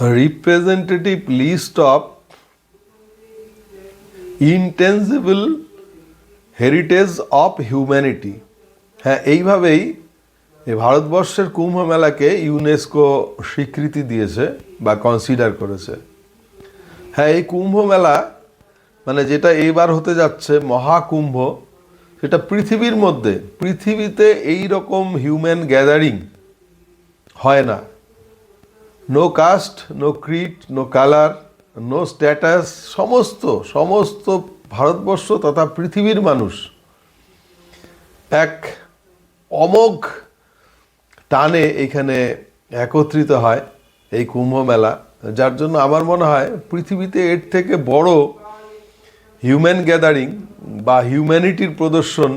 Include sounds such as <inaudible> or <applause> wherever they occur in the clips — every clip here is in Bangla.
representative list of intangible heritage of humanity হ্যাঁ এইভাবেই এই ভারতবর্ষের কুম্ভ মেলাকে ইউনেস্কো স্বীকৃতি দিয়েছে বা কনসিডার করেছে। হ্যাঁ এই কুম্ভ মেলা মানে যেটা এইবার হতে যাচ্ছে মহাকুম্ভ, সেটা পৃথিবীর মধ্যে, পৃথিবীতে এই রকম হিউম্যান গ্যাদারিং হয় না। No caste no creed no colour no status সমস্ত সমস্ত ভারতবর্ষ তথা পৃথিবীর মানুষ এক অমোঘ টানে এখানে একত্রিত হয় এই কুম্ভ মেলা, যার জন্য আমার মনে হয় পৃথিবীতে এর থেকে বড় হিউম্যান গ্যাদারিং বা হিউম্যানিটির প্রদর্শন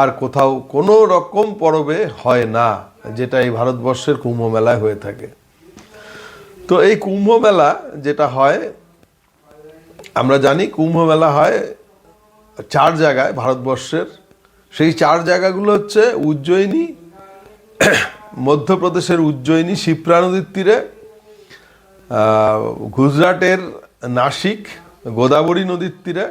আর কোথাও কোনো রকম পরবে হয় না, যেটা এই ভারতবর্ষের কুম্ভ মেলায় হয়ে থাকে। তো এই কুম্ভ মেলা যেটা হয়, আমরা জানি কুম্ভ মেলা হয় চার জায়গায় ভারতবর্ষের। সেই চার জায়গাগুলো হচ্ছে উজ্জয়িনী, মধ্যপ্রদেশের উজ্জয়িনী শিপ্রা নদীর তীরে গুজরাটের নাসিক, গোদাবরী নদীর তীরে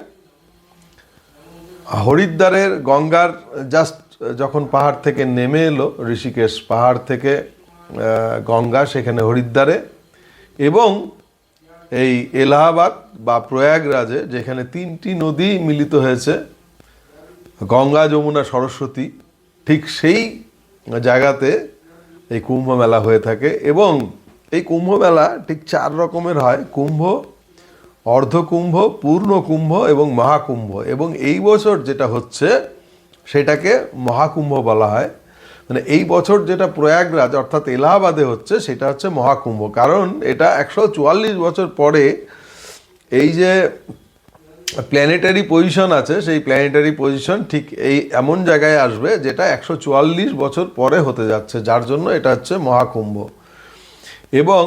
হরিদ্বারের গঙ্গার জাস্ট যখন পাহাড় থেকে নেমে এলো, ঋষিকেশ পাহাড় থেকে গঙ্গা সেখানে হরিদ্বারে এবং এই এলাহাবাদ বা প্রয়াগরাজে যেখানে তিনটি নদী মিলিত হয়েছে, গঙ্গা, যমুনা, সরস্বতী, ঠিক সেই জায়গাতে এই কুম্ভ মেলা হয়ে থাকে এবং এই কুম্ভ মেলা ঠিক চার রকমের হয়, কুম্ভ, অর্ধকুম্ভ পূর্ণ কুম্ভ এবং মহাকুম্ভ। এবং এই বছর যেটা হচ্ছে, সেটাকে মহাকুম্ভ বলা হয়। মানে এই বছর যেটা প্রয়াগরাজ, অর্থাৎ এলাহাবাদে হচ্ছে, সেটা হচ্ছে মহাকুম্ভ। কারণ এটা একশো চুয়াল্লিশ বছর পরে এই যে প্ল্যানেটারি পজিশন আছে, সেই প্ল্যানেটারি পজিশন ঠিক এই এমন জায়গায় আসবে যেটা একশো চুয়াল্লিশ বছর পরে হতে যাচ্ছে, যার জন্য এটা হচ্ছে মহাকুম্ভ। এবং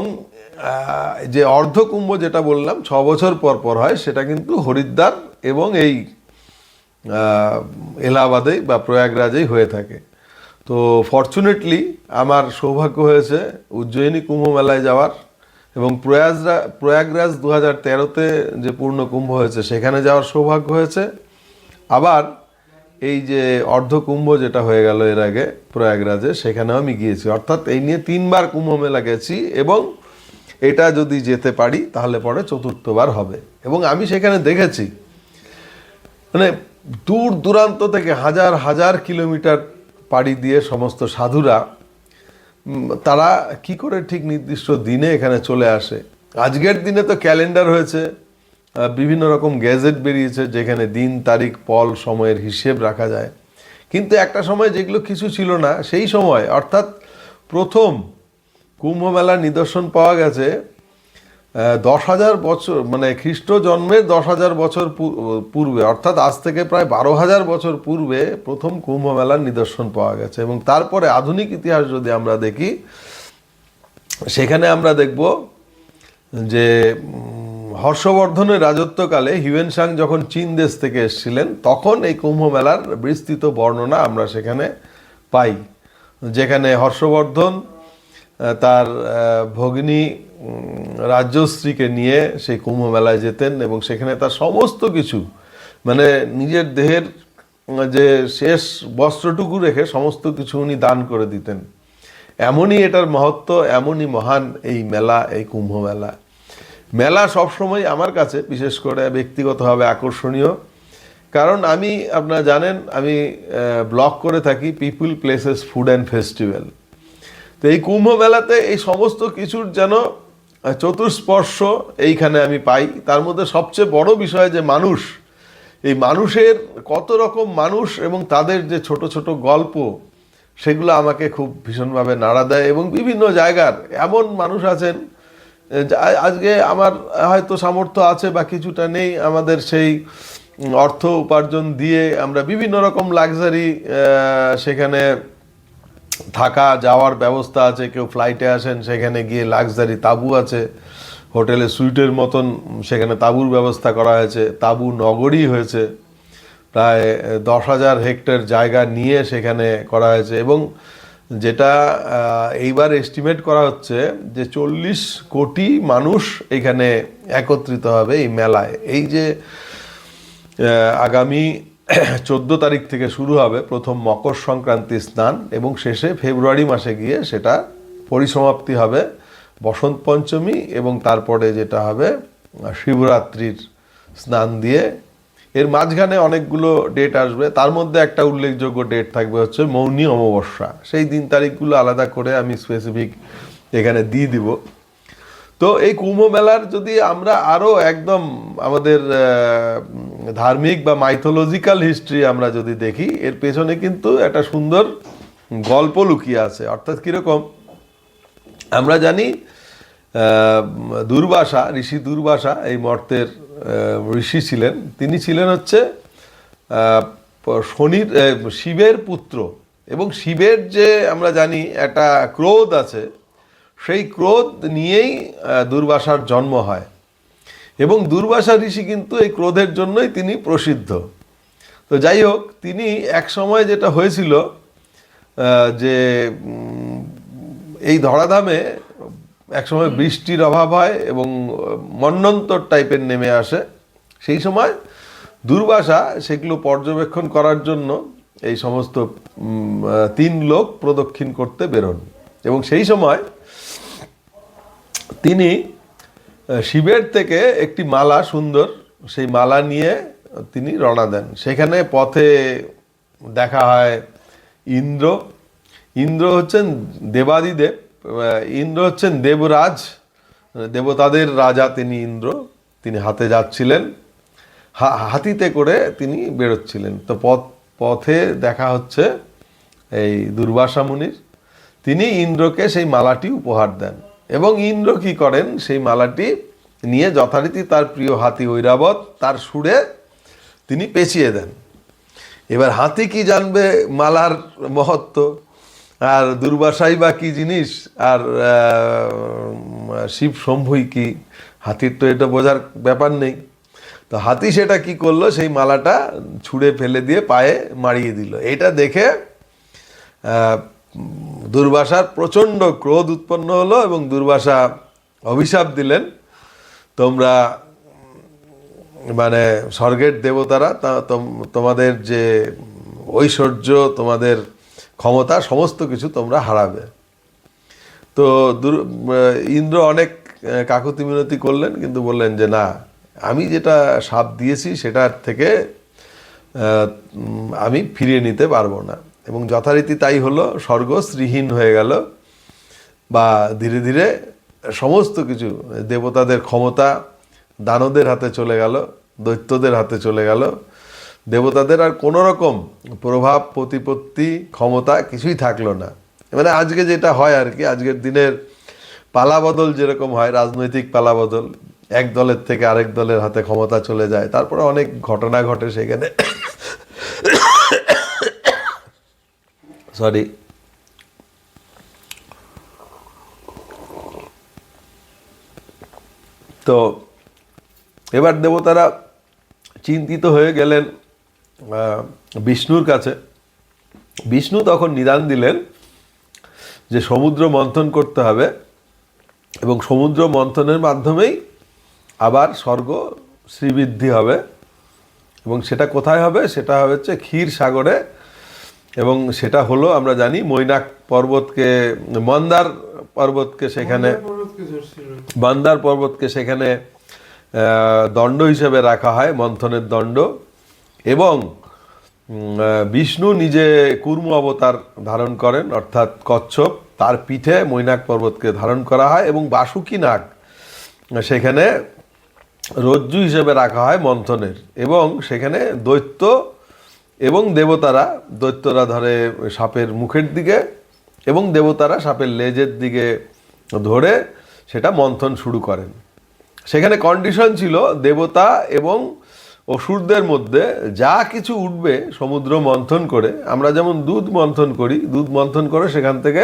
যে অর্ধকুম্ভ যেটা বললাম, ছ বছর পর পর হয়, সেটা কিন্তু হরিদ্বার এবং এই এলাহাবাদেই বা প্রয়াগরাজেই হয়ে থাকে। তো ফর্চুনেটলি আমার সৌভাগ্য হয়েছে উজ্জয়িনী কুম্ভ মেলায় যাওয়ার এবং প্রয়াগরা, প্রয়াগরাজ দু হাজার তেরোতে যে পূর্ণ কুম্ভ হয়েছে সেখানে যাওয়ার সৌভাগ্য হয়েছে। আবার এই যে অর্ধকুম্ভ যেটা হয়ে গেল এর আগে প্রয়াগরাজে, সেখানেও আমি গিয়েছি। অর্থাৎ এই নিয়ে তিনবার কুম্ভ মেলা গেছি এবং এটা যদি যেতে পারি তাহলে পরে চতুর্থবার হবে। এবং আমি সেখানে দেখেছি মানে দূর দূরান্ত থেকে হাজার হাজার কিলোমিটার পাড়ি দিয়ে সমস্ত সাধুরা তারা কি করে ঠিক নির্দিষ্ট দিনে এখানে চলে আসে? আজকের দিনে তো ক্যালেন্ডার হয়েছে বিভিন্ন রকম গ্যাজেট বেরিয়েছে যেখানে দিন, তারিখ, পল, সময়ের হিসেব রাখা যায়। কিন্তু একটা সময় যেগুলো কিছু ছিল না, সেই সময় অর্থাৎ প্রথম কুম্ভ মেলার নিদর্শন পাওয়া গেছে দশ হাজার বছর মানে খ্রিস্ট জন্মের দশ হাজার বছর পূর্বে, অর্থাৎ আজ থেকে প্রায় বারো হাজার বছর পূর্বে প্রথম কুম্ভ মেলার নিদর্শন পাওয়া গেছে। এবং তারপরে আধুনিক ইতিহাস যদি আমরা দেখি, সেখানে আমরা দেখব যে হর্ষবর্ধনের রাজত্বকালে হিউয়েন সাং যখন চীন দেশ থেকে এসেছিলেন, তখন এই কুম্ভ মেলার বিস্তৃত বর্ণনা আমরা সেখানে পাই। যেখানে হর্ষবর্ধন তার ভগ্নী রাজ্যশ্রীকে নিয়ে সেই কুম্ভ মেলায় যেতেন এবং সেখানে তার সমস্ত কিছু মানে নিজের দেহের যে শেষ বস্ত্রটুকু রেখে সমস্ত কিছু উনি দান করে দিতেন। এমনই এটার মহত্ব, এমনই মহান এই মেলা, এই কুম্ভ মেলা মেলা সবসময় আমার কাছে, বিশেষ করে ব্যক্তিগতভাবে আকর্ষণীয়। কারণ আমি, আপনারা জানেন, আমি ব্লগ করে থাকি people places food and festival তো এই কুম্ভ মেলাতে এই সমস্ত কিছুর যেন আহ, চতুষ্পর্শ এইখানে আমি পাই। তার মধ্যে সবচেয়ে বড় বিষয় যে মানুষ এই মানুষের কত রকম মানুষ এবং তাদের যে ছোট ছোট গল্প সেগুলো আমাকে খুব ভীষণভাবে নাড়া দেয় এবং বিভিন্ন জায়গার এমন মানুষ আছেন আজকে আমার হয়তো সামর্থ্য আছে বা কিছুটা নেই আমাদের সেই অর্থ উপার্জন দিয়ে আমরা বিভিন্ন রকম লাক্সারি সেখানে থাকা, যাওয়ার ব্যবস্থা আছে, কেউ ফ্লাইটে আসেন, সেখানে গিয়ে লাক্সারি তাঁবু আছে, হোটেলে সুইটের মতন সেখানে তাঁবুর ব্যবস্থা করা হয়েছে, তাঁবু নগরী হয়েছে, প্রায় দশ হাজার হেক্টর জায়গা নিয়ে সেখানে করা হয়েছে এবং যেটা এইবার এস্টিমেট করা হচ্ছে যে চল্লিশ কোটি মানুষ এখানে একত্রিত হবে এই মেলায়। এই যে আগামী <coughs> চোদ্দ তারিখ থেকে শুরু হবে প্রথম মকর সংক্রান্তি স্নান এবং শেষে ফেব্রুয়ারি মাসে গিয়ে সেটা পরিসমাপ্তি হবে বসন্ত পঞ্চমী এবং তারপরে যেটা হবে শিবরাত্রির স্নান দিয়ে। এর মাঝখানে অনেকগুলো ডেট আসবে। তার মধ্যে একটা উল্লেখযোগ্য ডেট থাকবে হচ্ছে মৌনী অমাবস্যা। সেই দিন তারিখগুলো আলাদা করে আমি স্পেসিফিক এখানে দিয়ে দিব। তো এই কুম্ভ মেলার যদি আমরা আরও একদম আমাদের ধার্মিক বা মাইথোলজিক্যাল হিস্ট্রি আমরা যদি দেখি, এর পেছনে কিন্তু একটা সুন্দর গল্প লুকিয়ে আছে। অর্থাৎ কীরকম? আমরা জানি দুর্বাসা, ঋষি দুর্বাসা, এই মর্তের ঋষি ছিলেন। তিনি ছিলেন হচ্ছে শনির শিবের পুত্র। এবং শিবের যে আমরা জানি, একটা ক্রোধ আছে সেই ক্রোধ নিয়েই দুর্বাসার জন্ম হয়। এবং দুর্বাসা ঋষি কিন্তু এই ক্রোধের জন্যই তিনি প্রসিদ্ধ। তো যাই হোক তিনি এক সময় যেটা হয়েছিল যে এই ধরাধামে একসময় বৃষ্টির অভাব হয় এবং মন্নন্তর টাইপের নেমে আসে। সেই সময় দুর্বাসা সেগুলো পর্যবেক্ষণ করার জন্য এই সমস্ত তিন লোক প্রদক্ষিণ করতে বেরোন। এবং সেই সময় তিনি শিবের থেকে একটি মালা সুন্দর, সেই মালা নিয়ে তিনি রওনা দেন। সেখানে পথে দেখা হয় ইন্দ্র। ইন্দ্র হচ্ছেন দেবাদিদেব ইন্দ্র হচ্ছেন দেবরাজ, দেবতাদের রাজা তিনি ইন্দ্র, তিনি হাতে যাচ্ছিলেন। হাতিতে করে তিনি বেরোচ্ছিলেন। তো পথ, পথে দেখা হচ্ছে এই দুর্বাসা মুনির। তিনি ইন্দ্রকে সেই মালাটি উপহার দেন। এবং ইন্দ্র কি করেন? সেই মালাটি নিয়ে যথারীতি তার প্রিয় হাতি ঐরাবত তার সুরে তিনি পেঁচিয়ে দেন। এবার হাতি কি জানবে মালার মহত্ব? আর দুর্বাসাই বা কী জিনিস? আর শিব শম্ভুই কি? হাতির তো এটা বোঝার ব্যাপার নেই। তো হাতি সেটা কি করল? সেই মালাটা ছুঁড়ে ফেলে দিয়ে পায়ে মারিয়ে দিল। এটা দেখে দুর্বাসার প্রচণ্ড ক্রোধ উৎপন্ন হলো এবং দুর্বাসা অভিশাপ দিলেন। তোমরা মানে স্বর্গের দেবতারা তোম- তোমাদের যে ঐশ্বর্য, তোমাদের ক্ষমতা, সমস্ত কিছু তোমরা হারাবে। তো দুর- ইন্দ্র অনেক কাকুতি মিনতি করলেন, কিন্তু বললেন যে না, আমি যেটা সাপ দিয়েছি, সেটার থেকে আমি ফিরিয়ে নিতে পারব না। এবং যথারীতি তাই হলো, স্বর্গ শ্রীহীন হয়ে গেল বা ধীরে ধীরে সমস্ত কিছু, দেবতাদের ক্ষমতা, দানদের হাতে চলে গেল, দৈত্যদের হাতে চলে গেল। দেবতাদের আর কোনো রকম প্রভাব, প্রতিপত্তি, ক্ষমতা কিছুই থাকল না। মানে আজকে যেটা হয় আর কি, আজকের দিনের পালাবদল যেরকম হয়, রাজনৈতিক পালাবদল, এক দলের থেকে আরেক দলের হাতে ক্ষমতা চলে যায়। তারপরে অনেক ঘটনা ঘটে সেখানে। সরি তো এবার দেবতারা চিন্তিত হয়ে গেলেন বিষ্ণুর কাছে। বিষ্ণু তখন নিদান দিলেন যে সমুদ্র মন্থন করতে হবে এবং সমুদ্র মন্থনের মাধ্যমেই আবার স্বর্গ শ্রীবৃদ্ধি হবে। এবং সেটা কোথায় হবে? সেটা হচ্ছে ক্ষীর সাগরে এবং সেটা হলো আমরা জানি মৈনাক পর্বতকে মন্দার পর্বতকে সেখানে বান্দার পর্বতকে সেখানে দণ্ড হিসেবে রাখা হয় মন্থনের দণ্ড। এবং বিষ্ণু নিজে কুর্ম অবতার ধারণ করেন অর্থাৎ কচ্ছপ। তার পিঠে মৈনাক পর্বতকে ধারণ করা হয় এবং বাসুকি নাগ সেখানে রজ্জু হিসেবে রাখা হয় মন্থনের। এবং সেখানে দৈত্য এবং দেবতারা দৈত্যরা ধরে সাপের মুখের দিকে এবং দেবতারা সাপের লেজের দিকে ধরে সেটা মন্থন শুরু করেন। সেখানে কন্ডিশন ছিল দেবতা এবং অসুরদের মধ্যে যা কিছু উঠবে সমুদ্র মন্থন করে, আমরা যেমন দুধ মন্থন করি, দুধ মন্থন করে সেখান থেকে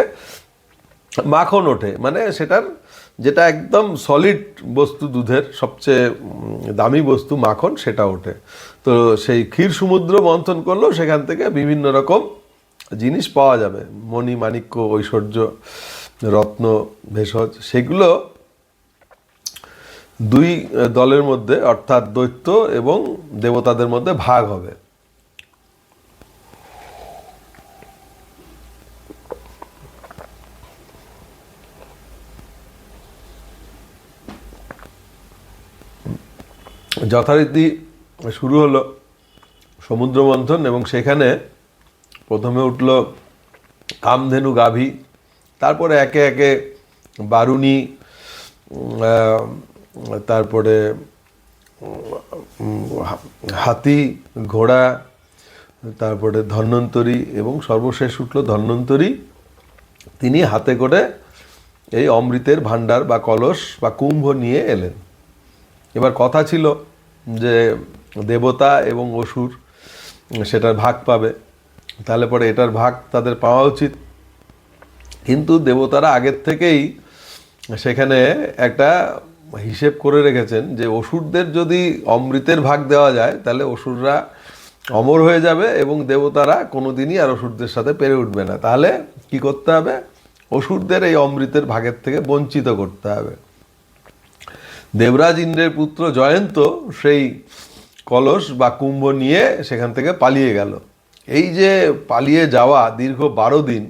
মাখন ওঠে মানে সেটার যেটা একদম সলিড বস্তু দুধের, সবচেয়ে দামি বস্তু মাখন, সেটা ওঠে। তো সেই ক্ষীর সমুদ্র মন্থন করলেও সেখান থেকে বিভিন্ন রকম জিনিস পাওয়া যাবে। মণি, মাণিক্য, ঐশ্বর্য, রত্ন, ভেষজ, সেগুলো দুই দলের মধ্যে, অর্থাৎ দৈত্য এবং দেবতাদের মধ্যে ভাগ হবে। যথারীতি শুরু হলো সমুদ্র মন্থন এবং সেখানে প্রথমে উঠল কামধেনু গাভী, তারপরে একে একে বারুণী তারপরে হাতি, ঘোড়া, তারপরে ধন্বন্তরী এবং সর্বশেষ উঠল ধন্বন্তরী। তিনি হাতে করে এই অমৃতের ভাণ্ডার বা কলস বা কুম্ভ নিয়ে এলেন। এবার কথা ছিল যে দেবতা এবং অসুর সেটার ভাগ পাবে, তাহলে পরে এটার ভাগ তাদের পাওয়া উচিত। কিন্তু দেবতারা আগের থেকেই সেখানে একটা হিসেব করে রেখেছেন যে অসুরদের যদি অমৃতের ভাগ দেওয়া যায়, তাহলে অসুররা অমর হয়ে যাবে এবং দেবতারা কোনো দিনই আর অসুরদের সাথে পেরে উঠবে না। তাহলে কি করতে হবে? অসুরদের এই অমৃতের ভাগের থেকে বঞ্চিত করতে হবে। দেবরাজ ইন্দ্রের পুত্র জয়ন্ত সেই কলস বা কুম্ভ নিয়ে সেখান থেকে পালিয়ে গেল। এই যে পালিয়ে যাওয়া দীর্ঘ বারো দিন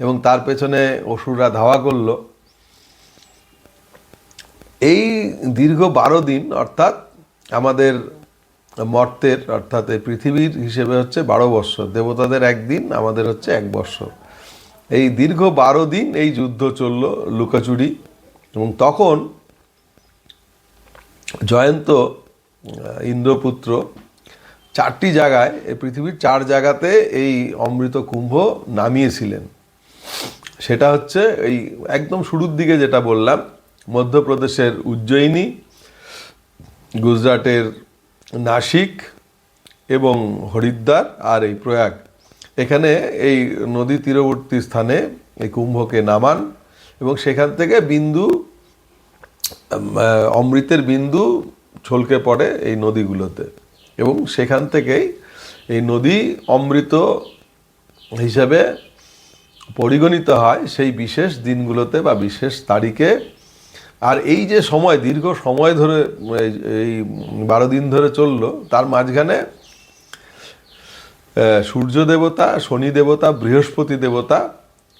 এবং তার পেছনে অসুররা ধাওয়া করল, এই দীর্ঘ বারো দিন অর্থাৎ আমাদের মর্তের অর্থাৎ এই পৃথিবীর হিসেবে হচ্ছে বারো বৎসর, দেবতাদের একদিন, আমাদের হচ্ছে এক বৎসর। এই দীর্ঘ বারো দিন এই যুদ্ধ চলল লুকাচুরি এবং তখন জয়ন্ত ইন্দ্রপুত্র, চারটি জায়গায়, এই পৃথিবীর চার জায়গাতে এই অমৃত কুম্ভ নামিয়েছিলেন। সেটা হচ্ছে এই একদম শুরুর দিকে যেটা বললাম, মধ্যপ্রদেশের উজ্জয়িনী, গুজরাটের নাসিক এবং হরিদ্বার আর এই প্রয়াগ। এখানে এই নদী তীরবর্তী স্থানে এই কুম্ভকে নামান এবং সেখান থেকে বিন্দু অমৃতের বিন্দু ছলকে পড়ে এই নদীগুলোতে। এবং সেখান থেকেই এই নদী অমৃত হিসাবে পরিগণিত হয় সেই বিশেষ দিনগুলোতে বা বিশেষ তারিখে। আর এই যে সময়, দীর্ঘ সময় ধরে এই- বারো দিন ধরে চলল, তার মাঝখানে সূর্য দেবতা, শনি দেবতা, বৃহস্পতি দেবতা,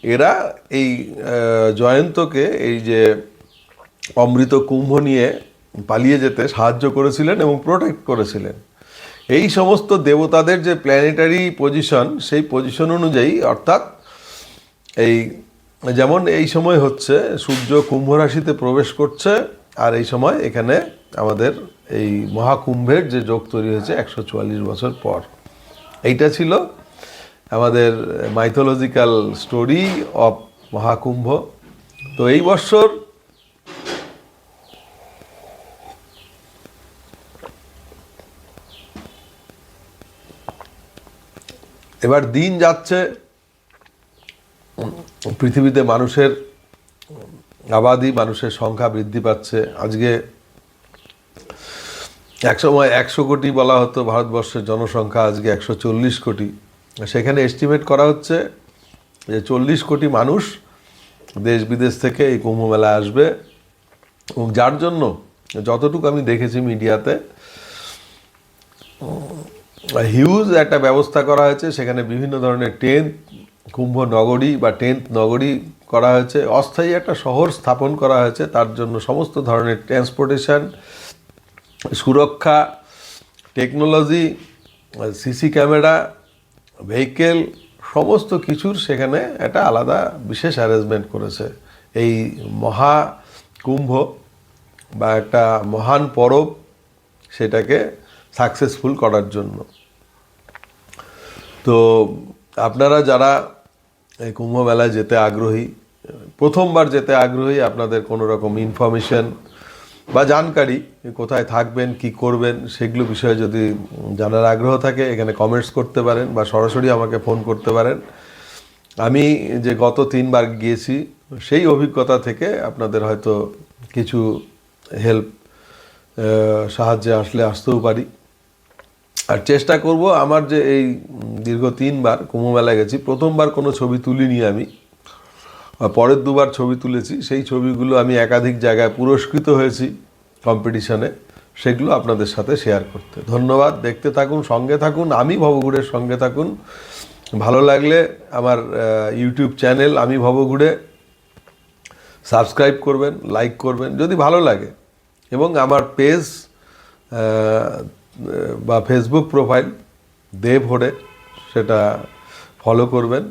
এরা এই জয়ন্তকে এই যে অমৃত কুম্ভ নিয়ে পালিয়ে যেতে সাহায্য করেছিলেন এবং প্রোটেক্ট করেছিলেন। এই সমস্ত দেবতাদের যে প্ল্যানেটারি পজিশন সেই পজিশন অনুযায়ী অর্থাৎ এই, যেমন এই সময় হচ্ছে, সূর্য কুম্ভ রাশিতে প্রবেশ করছে, আর এই সময় এখানে আমাদের এই মহাকুম্ভের যে যোগ তৈরি হয়েছে একশো চুয়াল্লিশ বছর পর। এইটা ছিল আমাদের মাইথোলজিক্যাল স্টোরি অফ মহাকুম্ভ। তো এই বছর এবার দিন যাচ্ছে, পৃথিবীতে মানুষের আবাদি, মানুষের সংখ্যা বৃদ্ধি পাচ্ছে। আজকে একসময় একশো কোটি বলা হতো, ভারতবর্ষের জনসংখ্যা আজকে একশো চল্লিশ কোটি। সেখানে এস্টিমেট করা হচ্ছে যে চল্লিশ কোটি মানুষ দেশ বিদেশ থেকে এই কুম্ভ মেলায় আসবে। এবং যার জন্য, যতটুকু আমি দেখেছি মিডিয়াতে হিউজ একটা ব্যবস্থা করা হয়েছে। সেখানে বিভিন্ন ধরনের টেন্ট কুম্ভ নগরী বা টেন্ট নগরী করা হয়েছে। অস্থায়ী একটা শহর স্থাপন করা হয়েছে। তার জন্য সমস্ত ধরনের ট্রান্সপোর্টেশন, সুরক্ষা, টেকনোলজি, সিসি ক্যামেরা, ভেহিকেল, সমস্ত কিছুর সেখানে একটা আলাদা বিশেষ অ্যারেঞ্জমেন্ট করেছে। এই মহা কুম্ভ বা একটা মহান পরব, সেটাকে সাকসেসফুল করার জন্য। তো আপনারা যারা এই কুম্ভ মেলায় যেতে আগ্রহী, প্রথমবার যেতে আগ্রহী, আপনাদের কোনো রকম ইনফরমেশন বা জানকারি কোথায় থাকবেন, কি করবেন, সেগুলো বিষয়ে যদি জানার আগ্রহ থাকে, এখানে কমেন্টস করতে পারেন বা সরাসরি আমাকে ফোন করতে পারেন। আমি যে গত তিনবার গিয়েছি, সেই অভিজ্ঞতা থেকে আপনাদের হয়তো কিছু হেল্প সাহায্যে আসলে আসতেও পারি। আর চেষ্টা করব আমার যে এই দীর্ঘ তিনবার কুম্ভ মেলায় গেছি, প্রথমবার কোনো ছবি তুলিনি আমি পরের দুবার ছবি তুলেছি, সেই ছবিগুলো আমি একাধিক জায়গায় পুরস্কৃত হয়েছি কম্পিটিশনে সেগুলো আপনাদের সাথে শেয়ার করতে। ধন্যবাদ, দেখতে থাকুন, সঙ্গে থাকুন, আমি ভবগুড়ের সঙ্গে থাকুন। ভালো লাগলে আমার ইউটিউব চ্যানেল আমি ভবগুড়ে সাবস্ক্রাইব করবেন লাইক করবেন, যদি ভালো লাগে। এবং আমার পেজ বা ফেসবুক প্রোফাইল দেব হরে সেটা ফলো করবেন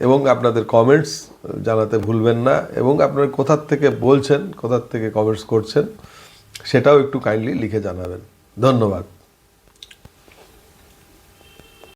এবং আপনাদের কমেন্টস জানাতে ভুলবেন না এবং আপনারা কোথার থেকে বলছেন কোথার থেকে কমেন্টস করছেন, সেটাও একটু কাইন্ডলি লিখে জানাবেন। ধন্যবাদ।